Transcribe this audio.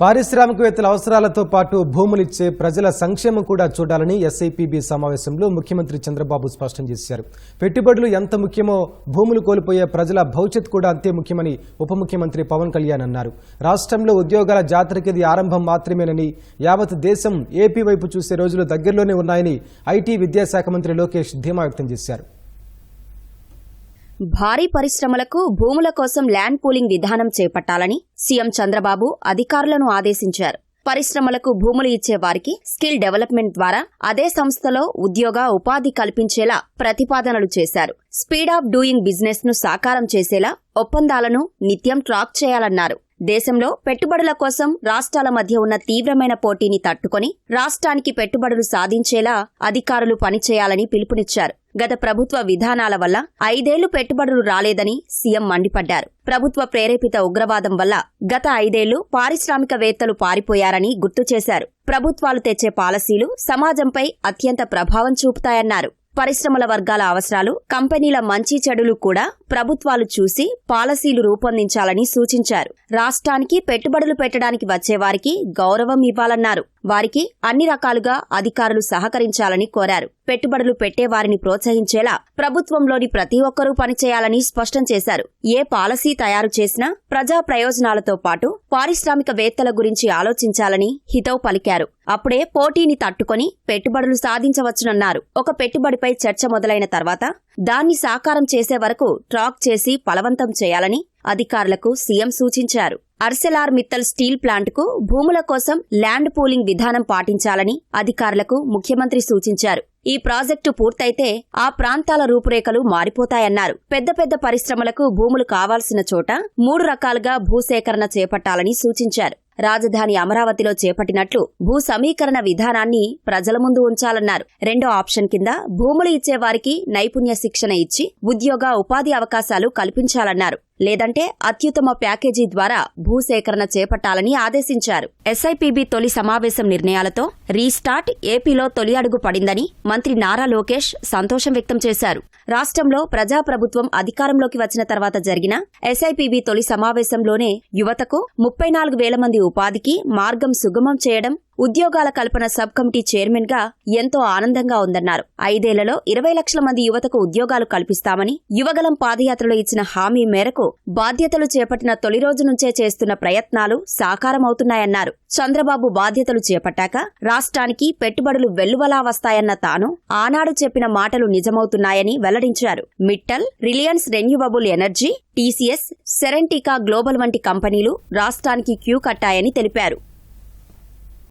పారిశ్రామికవేత్తల అవసరాలతో పాటు భూములిచ్చే ప్రజల సంక్షేమం కూడా చూడాలని ఎస్ఐపిబి సమావేశంలో ముఖ్యమంత్రి చంద్రబాబు స్పష్టం చేశారు. పెట్టుబడులు ఎంత ముఖ్యమో భూములు కోల్పోయే ప్రజల భవిష్యత్ కూడా అంతే ముఖ్యమని ఉప ముఖ్యమంత్రి పవన్ కళ్యాణ్ అన్నారు. రాష్ట్రంలో ఉద్యోగాల జాతరకిది ఆరంభం మాత్రమేనని యావత్ దేశం ఏపీ వైపు చూసే రోజులు దగ్గరలోనే ఉన్నాయని ఐటీ విద్యాశాఖ మంత్రి లోకేష్ ధీమా వ్యక్తం చేశారు. భారీ పరిశ్రమలకు భూముల కోసం ల్యాండ్ పూలింగ్ విధానం చేపట్టాలని సీఎం చంద్రబాబు అధికారులను ఆదేశించారు. పరిశ్రమలకు భూములు ఇచ్చే వారికి స్కిల్ డెవలప్మెంట్ ద్వారా అదే సంస్థలో ఉద్యోగ ఉపాధి కల్పించేలా ప్రతిపాదనలు చేశారు. స్పీడ్ ఆఫ్ డూయింగ్ బిజినెస్ను సాకారం చేసేలా ఒప్పందాలను నిత్యం ట్రాక్ చేయాలన్నారు. దేశంలో పెట్టుబడుల కోసం రాష్ట్రాల మధ్య ఉన్న తీవ్రమైన పోటీని తట్టుకొని రాష్ట్రానికి పెట్టుబడులు సాధించేలా అధికారులు పనిచేయాలని పిలుపునిచ్చారు. గత ప్రభుత్వ విధానాల వల్ల ఐదేళ్ళు పెట్టుబడులు రాలేదని సీఎం మండిపడ్డారు. ప్రభుత్వ ప్రేరేపిత ఉగ్రవాదం వల్ల గత ఐదేళ్ళు పారిశ్రామికవేత్తలు పారిపోయారని గుర్తు చేశారు. ప్రభుత్వాలు తెచ్చే పాలసీలు సమాజంపై అత్యంత ప్రభావం చూపుతాయన్నారు. పరిశ్రమల వర్గాల అవసరాలు కంపెనీల మంచి చెడులు కూడా ప్రభుత్వాలు చూసి పాలసీలు రూపొందించాలని సూచించారు. రాష్ట్రానికి పెట్టుబడులు పెట్టడానికి వచ్చేవారికి గౌరవం ఇవ్వాలన్నారు. వారికి అన్ని రకాలుగా అధికారులు సహకరించాలని కోరారు. పెట్టుబడులు పెట్టేవారిని ప్రోత్సహించేలా ప్రభుత్వంలోని ప్రతి ఒక్కరూ పనిచేయాలని స్పష్టం చేశారు. ఏ పాలసీ తయారు చేసినా ప్రజా ప్రయోజనాలతో పాటు పారిశ్రామికవేత్తల గురించి ఆలోచించాలని హితవు పలికారు. అప్పుడే పోటీని తట్టుకొని పెట్టుబడులు సాధించవచ్చునన్నారు. ఒక పెట్టుబడిపై చర్చ మొదలైన తర్వాత దాన్ని సాకారం చేసే వరకు ట్రాక్ చేసి ఫలవంతం చేయాలని అధికారులకు సీఎం సూచించారు. అర్సెలార్ మిత్తల్ స్టీల్ ప్లాంట్కు భూముల కోసం ల్యాండ్ పూలింగ్ విధానం పాటించాలని అధికారులకు ముఖ్యమంత్రి సూచించారు. ఈ ప్రాజెక్టు పూర్తయితే ఆ ప్రాంతాల రూపురేఖలు మారిపోతాయన్నారు. పెద్ద పెద్ద పరిశ్రమలకు భూములు కావాల్సిన చోట మూడు రకాలుగా భూసేకరణ చేపట్టాలని సూచించారు. రాజధాని అమరావతిలో చేపట్టినట్లు భూ సమీకరణ విధానాన్ని ప్రజల ముందు ఉంచాలన్నారు. రెండో ఆప్షన్ కింద భూములు ఇచ్చేవారికి నైపుణ్య శిక్షణ ఇచ్చి ఉద్యోగ ఉపాధి అవకాశాలు కల్పించాలన్నారు. లేదంటే అత్యుత్తమ ప్యాకేజీ ద్వారా భూసేకరణ చేపట్టాలని ఆదేశించారు. ఎస్ఐపిబి తొలి సమావేశం నిర్ణయాలతో రీస్టార్ట్ ఏపీలో తొలి అడుగు పడిందని మంత్రి నారా లోకేష్ సంతోషం వ్యక్తం చేశారు. రాష్ట్రంలో ప్రజాప్రభుత్వం అధికారంలోకి వచ్చిన తర్వాత జరిగిన ఎస్ఐపిబి తొలి సమావేశంలోనే యువతకు ముప్పై నాలుగు వేల మంది ఉపాధికి మార్గం సుగమం చేయడం ఉద్యోగాల కల్పన సబ్ కమిటీ చైర్మన్గా ఎంతో ఆనందంగా ఉందన్నారు. ఐదేళ్ళలో ఇరవై లక్షల మంది యువతకు ఉద్యోగాలు కల్పిస్తామని యువగలం పాదయాత్రలో ఇచ్చిన హామీ మేరకు బాధ్యతలు చేపట్టిన తొలి రోజు నుంచే చేస్తున్న ప్రయత్నాలు సాకారమవుతున్నాయన్నారు. చంద్రబాబు బాధ్యతలు చేపట్టాక రాష్ట్రానికి పెట్టుబడులు వెల్లువలా వస్తాయన్న తాను ఆనాడు చెప్పిన మాటలు నిజమవుతున్నాయని వెల్లడించారు. Mittal Reliance renewable energy TCS Serentica global వంటి కంపెనీలు రాష్ట్రానికి క్యూ కట్టాయని తెలిపారు.